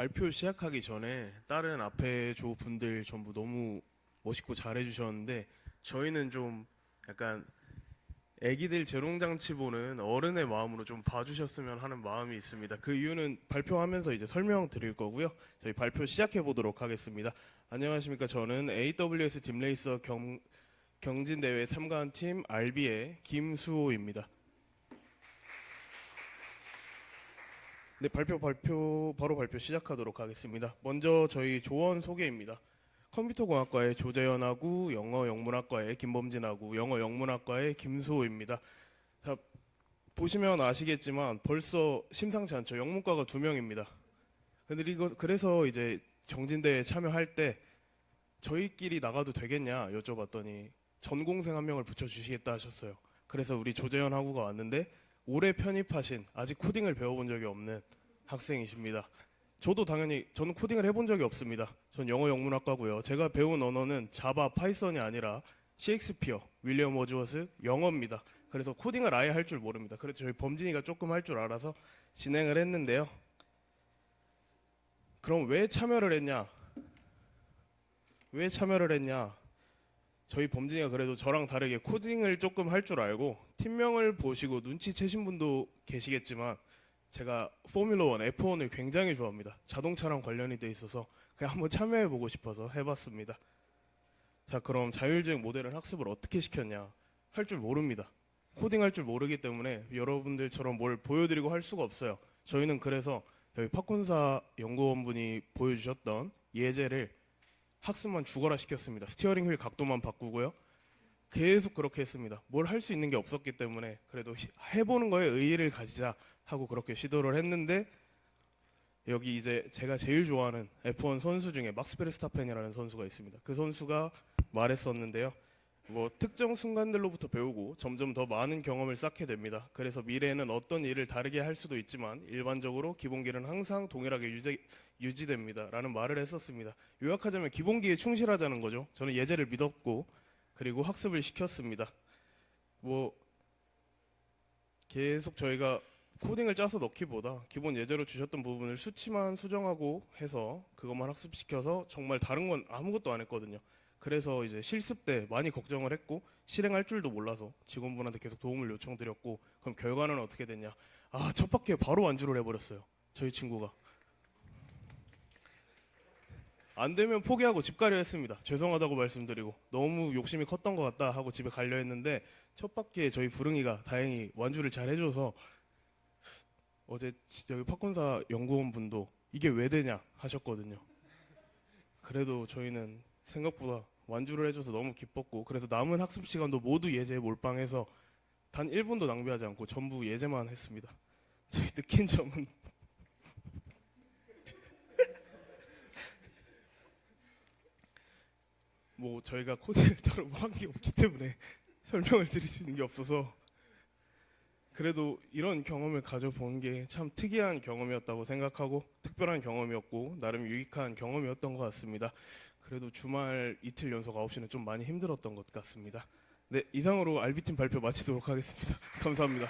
발표 시작하기 전에 다른 앞에 조 분들 전부 너무 멋있고 잘해주셨는데 저희는 좀 약간 애기들 재롱장치 보는 어른의 마음으로 좀 봐주셨으면 하는 마음이 있습니다. 그 이유는 발표하면서 이제 설명 드릴 거고요. 저희 발표 시작해 보도록 하겠습니다. 안녕하십니까? 저는 AWS 딥레이서 경, 경진 대회에 참가한 팀 RB의 김수호입니다. 네, 발표 발표 바로 발표 시작하도록 하겠습니다. 먼저 저희 조원 소개입니다. 컴퓨터공학과의 조재현하고 영어 영문학과의 김범진하고 영어 영문학과의 김수호입니다. 자, 보시면 아시겠지만 벌써 심상치 않죠. 영문과가 두 명입니다. 근데 이거 그래서 이제 정진대에 참여할 때 저희끼리 나가도 되겠냐 여쭤봤더니 전공생 한 명을 붙여주시겠다 하셨어요. 그래서 우리 조재현하고가 왔는데 올해 편입하신 아직 코딩을 배워본 적이 없는 학생이십니다. 저도 당연히 저는 코딩을 해본 적이 없습니다. 전 영어 영문학과고요. 제가 배운 언어는 자바, 파이썬이 아니라 셰익스피어, 윌리엄 워즈워스, 영어입니다. 그래서 코딩을 아예 할 줄 모릅니다. 그래서 저희 범진이가 조금 할 줄 알아서 진행을 했는데요. 그럼 왜 참여를 했냐? 왜 참여를 했냐? 저희 범진이가 그래도 저랑 다르게 코딩을 조금 할 줄 알고 팀명을 보시고 눈치채신 분도 계시겠지만 제가 포뮬러 1, F1을 굉장히 좋아합니다. 자동차랑 관련이 돼 있어서 그냥 한번 참여해 보고 싶어서 해봤습니다. 자, 그럼 자율주행 모델을 학습을 어떻게 시켰냐? 할 줄 모릅니다. 코딩 할 줄 모르기 때문에 여러분들처럼 뭘 보여드리고 할 수가 없어요. 저희는 그래서 여기 팝콘사 연구원분이 보여주셨던 예제를 학습만 죽어라 시켰습니다. 스티어링 휠 각도만 바꾸고요. 계속 그렇게 했습니다. 뭘 할 수 있는 게 없었기 때문에 그래도 히- 해보는 거에 의의를 가지자 하고 그렇게 시도를 했는데 여기 이제 제가 제일 좋아하는 F1 선수 중에 막스 베르스타펜이라는 선수가 있습니다. 그 선수가 말했었는데요. 뭐 특정 순간들로부터 배우고 점점 더 많은 경험을 쌓게 됩니다. 그래서 미래에는 어떤 일을 다르게 할 수도 있지만 일반적으로 기본기는 항상 동일하게 유지, 유지됩니다라는 말을 했었습니다. 요약하자면 기본기에 충실하자는 거죠. 저는 예제를 믿었고 그리고 학습을 시켰습니다. 뭐 계속 저희가 코딩을 짜서 넣기보다 기본 예제로 주셨던 부분을 수치만 수정하고 해서 그것만 학습시켜서 정말 다른 건 아무것도 안 했거든요. 그래서 이제 실습 때 많이 걱정을 했고 실행할 줄도 몰라서 직원분한테 계속 도움을 요청드렸고 그럼 결과는 어떻게 됐냐? 아, 첫 바퀴에 바로 완주를 해버렸어요. 저희 친구가. 안 되면 포기하고 집 가려 했습니다. 죄송하다고 말씀드리고 너무 욕심이 컸던 것 같다 하고 집에 가려 했는데 첫 바퀴에 저희 부릉이가 다행히 완주를 잘 해줘서 어제 지- 여기 팝콘사 연구원 분도 이게 왜 되냐 하셨거든요. 그래도 저희는 생각보다 완주를 해줘서 너무 기뻤고 그래서 남은 학습 시간도 모두 예제에 몰빵해서 단 1분도 낭비하지 않고 전부 예제만 했습니다. 저희 느낀 점은 뭐 저희가 코딩을 따로 한 게 없기 때문에 설명을 드릴 수 있는 게 없어서 그래도 이런 경험을 가져본 게 참 특이한 경험이었다고 생각하고 특별한 경험이었고 나름 유익한 경험이었던 것 같습니다. 그래도 주말 이틀 연속 9시는 좀 많이 힘들었던 것 같습니다. 네, 이상으로 알비팀 발표 마치도록 하겠습니다. 감사합니다.